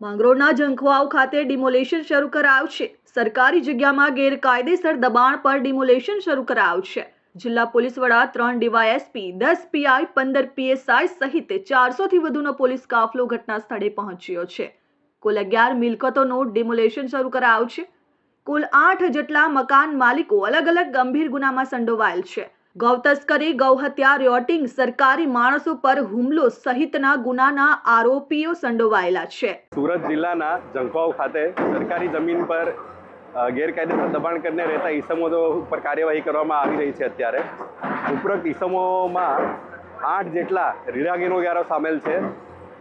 માંગરોળના જંખવાવ ખાતે ડિમોલેશન શરૂ કરાયું છે સરકારી જગ્યામાં ગેરકાયદેસર દબાણ પર ડિમોલેશન શરૂ કરાયું છે જિલ્લા પોલીસ વડા ત્રણ ડીવાયએસપી, દસ પીઆઈ, પંદર પીએસઆઈ સહિત ચારસોથી વધુનો પોલીસ કાફલો ઘટના સ્થળે પહોંચ્યો છે. કુલ અગિયાર મિલકતોનું ડિમોલેશન શરૂ કરાયું છે કુલ આઠ જેટલા મકાન માલિકો અલગ અલગ ગંભીર ગુનામાં સંડોવાયેલ છે. ગૌ તસ્કરી ગૌ હત્યા સરકારી માણસો પર હુમલો સહિતના ગુનાના આરોપીઓ સંડોવાયેલા છે. સુરત જિલ્લાના જંખવાવ ખાતે સરકારી જમીન પર ગેરકાયદેસર દબાણ કરીને રહેતા ઈસમો ઉપર કાર્યવાહી કરવામાં આવી રહી છે અત્યારે. ઉપરોક્ત ઈસમોમાં આઠ જેટલા રીડા ગુનેગારો સામેલ છે.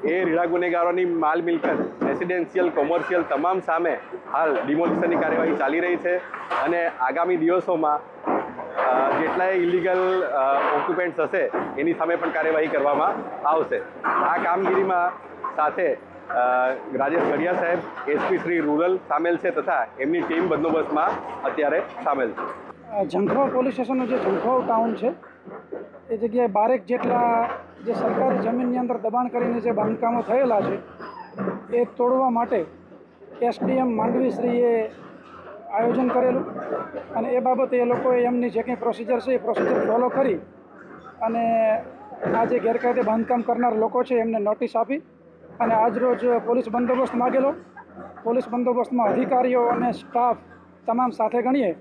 એ રીડા ગુનેગારોની માલ મિલકત, રેસિડેન્શિયલ, કોમર્શિયલ તમામ સામે હાલ ડિમોલિશનની કાર્યવાહી ચાલી રહી છે. અને આગામી દિવસોમાં જેટલાય ઇલીગલ ઓક્યુપેન્ટ્સ હશે, એની સામે પણ કાર્યવાહી કરવામાં આવશે. આ કામગીરીમાં સાથે રાજેશ ગઢિયા સાહેબ એસપી શ્રી રૂરલ સામેલ છે તથા એમની ટીમ બંદોબસ્તમાં અત્યારે સામેલ છે. ઝંખવાવ પોલીસ સ્ટેશનનું જે ઝંખવાવ ટાઉન છે, એ જગ્યાએ બારેક જેટલા જે સરકારી જમીનની અંદર દબાણ કરીને જે બાંધકામો થયેલા છે, એ તોડવા માટે એસડીએમ માંડવીશ્રીએ આયોજન કરેલું અને એ બાબતે એ લોકોએ એમની જે કંઈ પ્રોસિજર છે એ પ્રોસિજર ફોલો કરી અને આ જે ગેરકાયદે બાંધકામ કરનાર લોકો છે એમને નોટિસ આપી અને આજરોજ પોલીસ બંદોબસ્ત માગેલો. પોલીસ બંદોબસ્તમાં અધિકારીઓ અને સ્ટાફ તમામ સાથે ગણીએ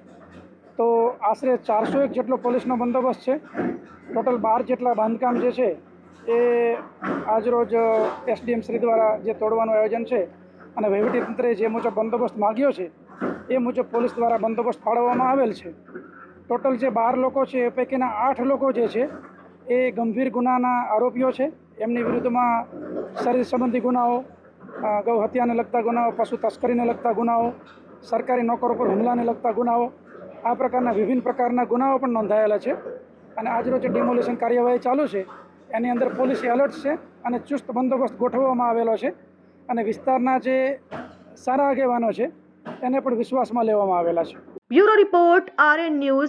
તો આશરે ચારસો એક જેટલો પોલીસનો બંદોબસ્ત છે. ટોટલ બાર જેટલા બાંધકામ જે છે એ આજરોજ એસડીએમ શ્રી દ્વારા જે તોડવાનું આયોજન છે અને વહીવટીતંત્રે જે મુજબ બંદોબસ્ત માગ્યો છે, એ મુજબ પોલીસ દ્વારા બંદોબસ્ત ફાળવવામાં આવેલ છે. ટોટલ જે બાર લોકો છે, એ પૈકીના આઠ લોકો જે છે, એ ગંભીર ગુનાના આરોપીઓ છે. એમની વિરુદ્ધમાં શરીર સંબંધી ગુનાઓ ગૌહત્યાને લગતા ગુનાઓ, પશુ તસ્કરીને લગતા ગુનાઓ, સરકારી નોકરો પર હુમલાને લગતા ગુનાઓ, આ પ્રકારના વિભિન્ન પ્રકારના ગુનાઓ પણ નોંધાયેલા છે. અને આજરોજ જે ડિમોલિશન કાર્યવાહી ચાલુ છે, એની અંદર પોલીસ એલર્ટ છે અને ચુસ્ત બંદોબસ્ત ગોઠવવામાં આવેલો છે. અને વિસ્તારના જે સારા આગેવાનો છે, એને પણ વિશ્વાસમાં લેવામાં આવેલા છે. Bureau report RN news